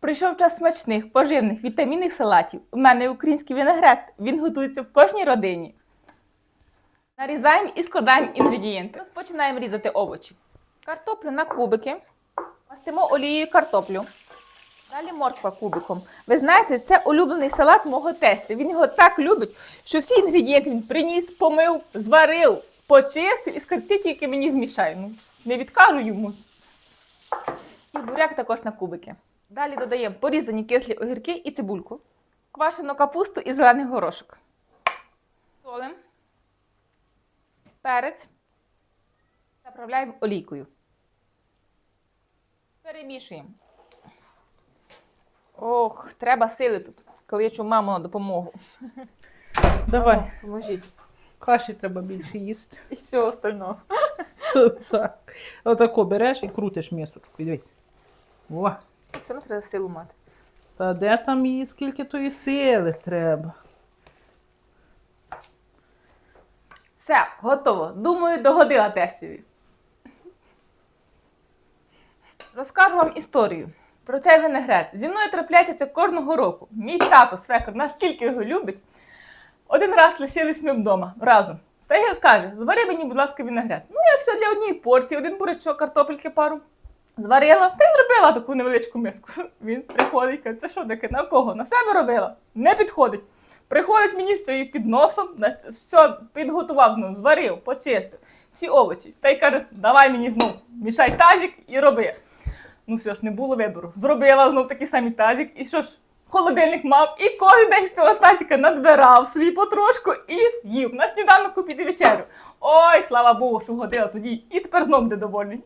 Прийшов час смачних, поживних, вітамінних салатів. У мене український винегрет. Він готується в кожній родині. Нарізаємо і складаємо інгредієнти. Розпочинаємо різати овочі. Картоплю на кубики. Мастимо олією картоплю. Далі морква кубиком. Ви знаєте, це улюблений салат мого тестя. Він його так любить, що всі інгредієнти він приніс, помив, зварив, почистив і скажи, тільки мені змішай. Ну, не відкажу йому. І буряк також на кубики. Далі додаємо порізані кислі огірки і цибульку, квашену капусту і зелений горошок. Солим, перець. Заправляємо олійкою. Перемішуємо. Ох, треба сили тут. Кличу маму на допомогу. Давай, Поможіть. каші треба більше їсти. І всього остального. Це так. Отако береш і крутиш місочку. Дивись. О, Все одно треба силу мати. та де там її, скільки тої сили треба? Все, готово. Думаю, догодила тестові. Розкажу вам історію про цей винегрет. Зі мною трапляється це кожного року. Мій тато свекор наскільки його любить. Один раз лишились ми вдома разом. Та й каже: звари мені, будь ласка, винегрет. Ну, я все для однієї порції, один бурячок, картопельки пару. Зварила й зробила таку невеличку миску. Він приходить, каже, це що таке? На кого? На себе робила? Не підходить. Приходить мені з цією підносом, значить, все підготував, ну, зварив, почистив, всі овочі. Та й каже, давай мені знов, мішай тазик і роби. Ну все ж, не було вибору. Зробила знов такий самий тазик, і що ж, холодильник мав, і кожен день з цього тазика надбирав собі потрошку і їв. На сніданок під вечерю. Ой, слава Богу, що вгодила тоді. І тепер знов буде довольний.